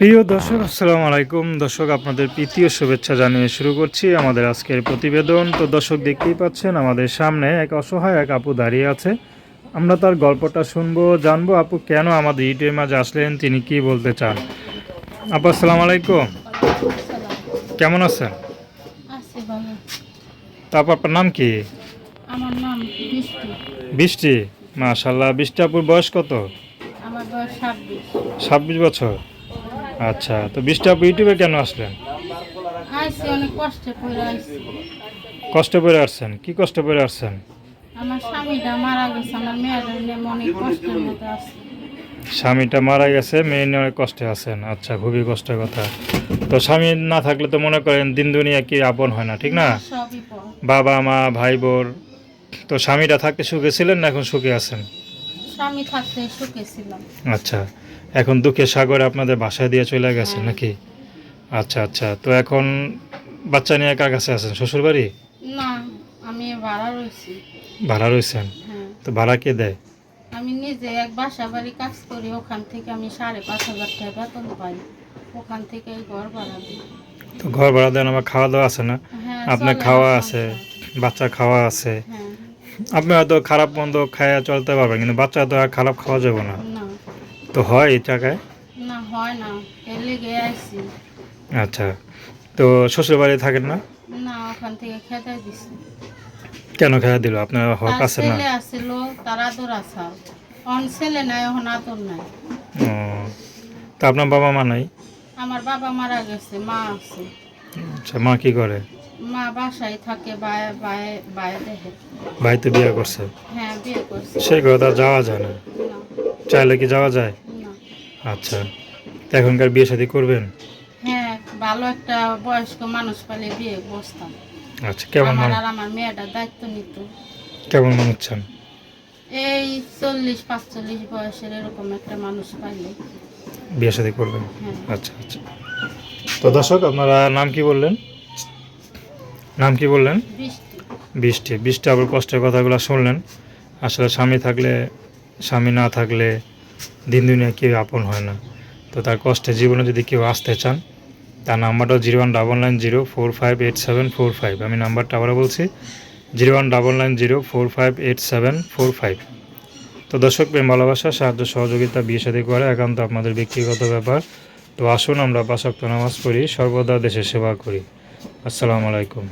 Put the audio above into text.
প্রিয় দর্শক আসসালামু আলাইকুম। দর্শক আপনাদের প্রীতীয় শুভেচ্ছা জানিয়ে শুরু করছি আমাদের আজকের প্রতিবেদন। তো দর্শক দেখতেই পাচ্ছেন আমাদের সামনে এক অসহায় এক আপু দাঁড়িয়ে আছে। আমরা তার গল্পটা শুনব জানব আপু কেন আমাদের ইউটিউবের মাঝে আসলেন তিনি কি বলতে চান? আপু আসসালামু আলাইকুম। কেমন আছেন? তারপর আপনার নাম কি? আমার নাম বৃষ্টি বৃষ্টি মাশাল্লাহ বৃষ্টি আপুর বয়স কত? আমার বয়স ছাব্বিশ। ছাব্বিশ বছর। আচ্ছা তো আপু ইউটিউবে কেন আসলেন? আইসি অনেক কষ্টে পড়ে আইসি। কষ্ট করে আসছেন কি কষ্ট করে আসছেন? আমার স্বামীটা মারা গেছে আমার মেয়েটা নিয়ে অনেক কষ্টের মধ্যে আছে। স্বামীটা মারা গেছে মেয়ে নিয়ে অনেক কষ্টে আছেন। আচ্ছা খুবই কষ্টের কথা। তো স্বামী না থাকলে তো মনে করেন দিন দুনিয়া কি আপন হয় না ঠিক না? বাবা মা ভাই বোন তো স্বামীটা থাকতে সুখে ছিলেন না এখন সুখে আছেন? স্বামী থাকতে সুখে ছিলাম। আচ্ছা এখন দুঃখের সাগরে আপনাদের বাসায় দিয়ে চলে গেছেন হ্যাঁ। নাকি? আচ্ছা আচ্ছা। তো এখন বাচ্চা নিয়ে কার কাছে আছেন? শ্বশুর বাড়ি? না আমি ভাড়া রয়েছি। ভাড়া রয়েছেন? হ্যাঁ। তো ভাড়া কে দেয়? আমি নিজে এক বাসা বাড়ি কাজ করি ওখান থেকে আমি সাড়ে পাঁচ হাজার টাকা বেতন পাই। ওখান থেকে ঘর ভাড়া দিই। তো ঘর ভাড়া দেন আমার খাওয়া দাওয়া আছে না? হ্যাঁ আপনার খাওয়া আছে বাচ্চা খাওয়া আছে। আপনি হয়তো খারাপ মন্দ খাইয়া চলতে পারবেন কিন্তু বাচ্চা তো আর খারাপ খাওয়া যাবে না। তো হয় এই টাকায়? না হয় না। এর লেগে আইসি আচ্ছা। তো শ্বশুর বাড়ি থাকেন না? না ওখান থেকে খেতে দিছি। কেন খেয়া দিল? আপনার হক আছে না? ছেলে আসছিল তার আদর আসা অন ছেলে নাই এখন আদর নাই। ও, তা আপনার বাবা মা নাই? আমার বাবা মারা গেছে মা আছে। আচ্ছা মা কি করে? মা বাসায় থাকে বায়ে বায়ে বায়ে দেখে। ভাই তো বিয়ে করছে? হ্যাঁ বিয়ে করছে। সেই কথা যাওয়া যায় না। চাইলে কি যাওয়া যায়? আচ্ছা। এখনকার বিয়ে শাদী করবেন? হ্যাঁ ভালো একটা বয়স্ক মানুষ পেলে বিয়ে বসতাম। আচ্ছা কেমন আমার আর আমার মেয়েটার দায়িত্ব নিত। কেমন মানুষ চান এই চল্লিশ পাঁচচল্লিশ বয়সের এরকম একটা মানুষ পাইলে। বিয়ে শাদী করবেন? হ্যাঁ। আচ্ছা আচ্ছা। তো দর্শক আপনারা নাম কি বললেন? নাম কি বললেন? বৃষ্টি। বৃষ্টি আবার কষ্টের কথাগুলো শুনলেন। আসলে স্বামী থাকলে স্বামী না থাকলে দিন দুনিয়া কেউ আপন হয় না। তো তার কষ্টে জীবনে যদি কেউ আসতে চান, তার নাম্বারটা zero one double nine zero four five eight seven four five. আমি নাম্বারটা আবারও বলছি, zero one double nine zero four five eight seven four five. তো দর্শক, প্রেম, ভালোবাসা, সাহায্য, সহযোগিতা, বিয়ে সাথে করে একান্ত আপনাদের ব্যক্তিগত ব্যাপার। তো আসুন আমরা পাশক্ত নামাজ পড়ি, সর্বদা দেশের সেবা করি। আসসালামু আলাইকুম।